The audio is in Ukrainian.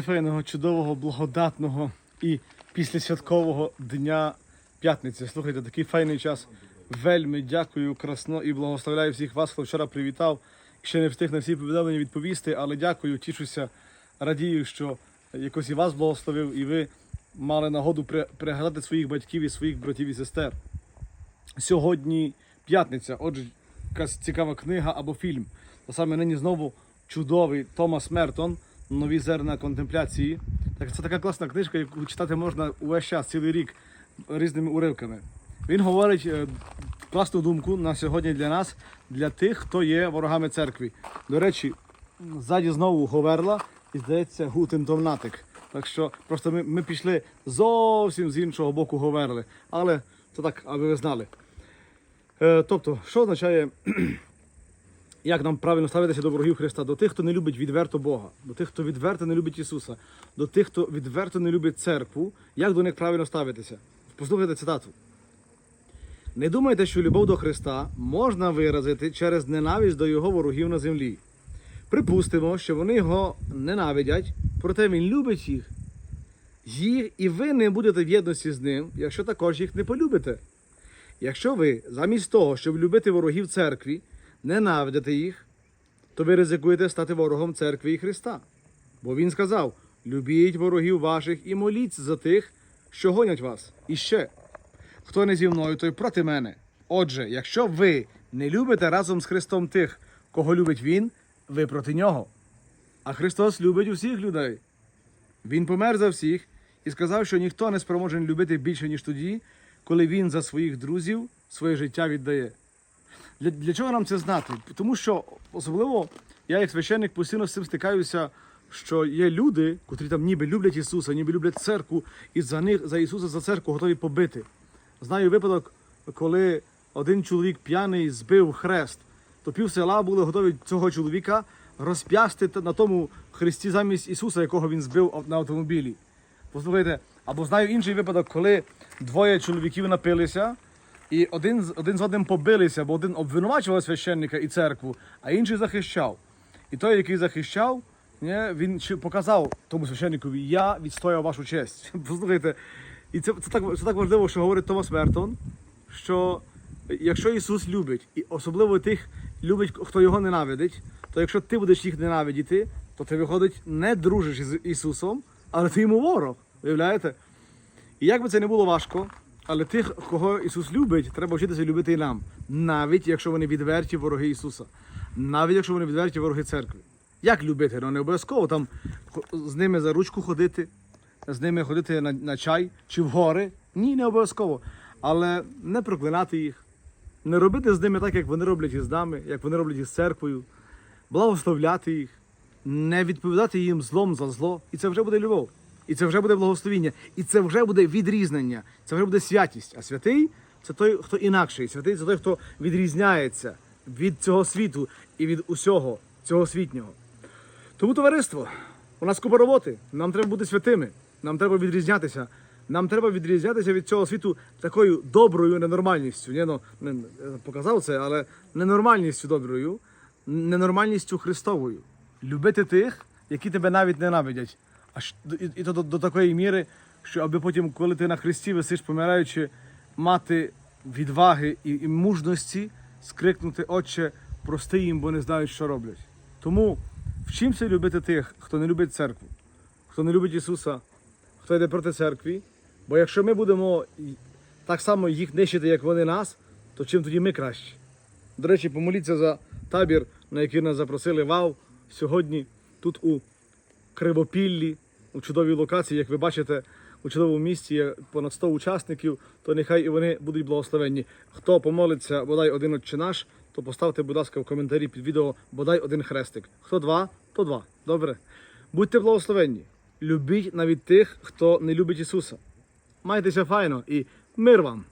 файного, чудового, благодатного і післясвяткового дня п'ятниці. Слухайте, такий файний час. Вельми дякую, красно і благословляю всіх вас, хто вчора привітав. Ще не встиг на всі повідомлення відповісти, але дякую, тішуся, радію, що якось і вас благословив, і ви мали нагоду при- пригадати своїх батьків і своїх братів і сестер. Сьогодні п'ятниця, отже, якась цікава книга або фільм. Та саме нині знову чудовий Томас Мертон, нові зерна контемпляції. Так, це така класна книжка, яку читати можна увесь час, цілий рік різними уривками. Він говорить е, класну думку на сьогодні для нас, для тих, хто є ворогами церкви. До речі, ззаді знову Говерла і здається Гутен Томнатик. Так що просто ми, ми пішли зовсім з іншого боку Говерли. Але це так, аби ви знали. Е, тобто, що означає, як нам правильно ставитися до ворогів Христа? До тих, хто не любить відверто Бога, до тих, хто відверто не любить Ісуса, до тих, хто відверто не любить церкву, як до них правильно ставитися? Послухайте цитату. Не думайте, що любов до Христа можна виразити через ненависть до його ворогів на землі. Припустимо, що вони його ненавидять, проте він любить їх. Їх і ви не будете в єдності з ним, якщо також їх не полюбите. Якщо ви, замість того, щоб любити ворогів церкві, ненавидите їх, то ви ризикуєте стати ворогом церкви і Христа. Бо він сказав: любіть ворогів ваших і моліться за тих, що гонять вас. І ще, хто не зі мною, той проти мене. Отже, якщо ви не любите разом з Христом тих, кого любить Він, ви проти нього. А Христос любить усіх людей. Він помер за всіх і сказав, що ніхто не спроможен любити більше, ніж тоді, коли він за своїх друзів своє життя віддає. Для, для чого нам це знати? Тому що особливо я, як священник, постійно з цим стикаюся, що є люди, котрі там ніби люблять Ісуса, ніби люблять церкву, і за них, за Ісуса, за церкву готові побити. Знаю випадок, коли один чоловік п'яний збив хрест, то пів села були готові цього чоловіка розп'ясти на тому хресті замість Ісуса, якого він збив на автомобілі. Послухайте, або знаю інший випадок, коли двоє чоловіків напилися, і один, з- один з одним побилися, бо один обвинувачував священника і церкву, а інший захищав. І той, який захищав, не, він показав тому священникові, я відстояв вашу честь. Послухайте, і це, це, так, це так важливо, що говорить Томас Мертон, що якщо Ісус любить, і особливо тих любить, хто його ненавидить, то якщо ти будеш їх ненавидіти, то ти виходить не дружиш з Ісусом, але ти йому ворог. Уявляєте? І як би це не було важко, але тих, кого Ісус любить, треба вчитися любити і нам, навіть якщо вони відверті вороги Ісуса, навіть якщо вони відверті вороги церкви. Як любити? Ну не обов'язково там з ними за ручку ходити, з ними ходити на, на чай чи в гори. Ні, не обов'язково. Але не проклинати їх, не робити з ними так, як вони роблять із нами, як вони роблять із церквою, благословляти їх, не відповідати їм злом за зло. І це вже буде любов. І це вже буде благословіння, і це вже буде відрізнення, це вже буде святість. А святий це той, хто інакший. Святий це той, хто відрізняється від цього світу і від усього цього світнього. Тому, товариство, у нас купа роботи. Нам треба бути святими, нам треба відрізнятися. Нам треба відрізнятися від цього світу такою доброю ненормальністю. Ні, ну, не, не показав це, але ненормальністю доброю, ненормальністю Христовою. Любити тих, які тебе навіть ненавидять. Аж і, і то до, до такої міри, що аби потім, коли ти на Христі висиш, помираючи, мати відваги і, і мужності скрикнути, Отче, прости їм, бо не знають, що роблять. Тому вчимося любити тих, хто не любить церкву, хто не любить Ісуса, хто йде проти церкви. Бо якщо ми будемо так само їх нищити, як вони нас, то чим тоді ми кращі? До речі, помоліться за табір, на який нас запросили вау сьогодні тут у Кривопіллі, у чудовій локації, як ви бачите, у чудовому місці є понад 100 учасників, то нехай і вони будуть благословенні. Хто помолиться бодай один отче наш, то поставте, будь ласка, в коментарі під відео бодай один хрестик. Хто два, то два. Добре. Будьте благословенні. Любіть навіть тих, хто не любить Ісуса. Майтеся файно і мир вам!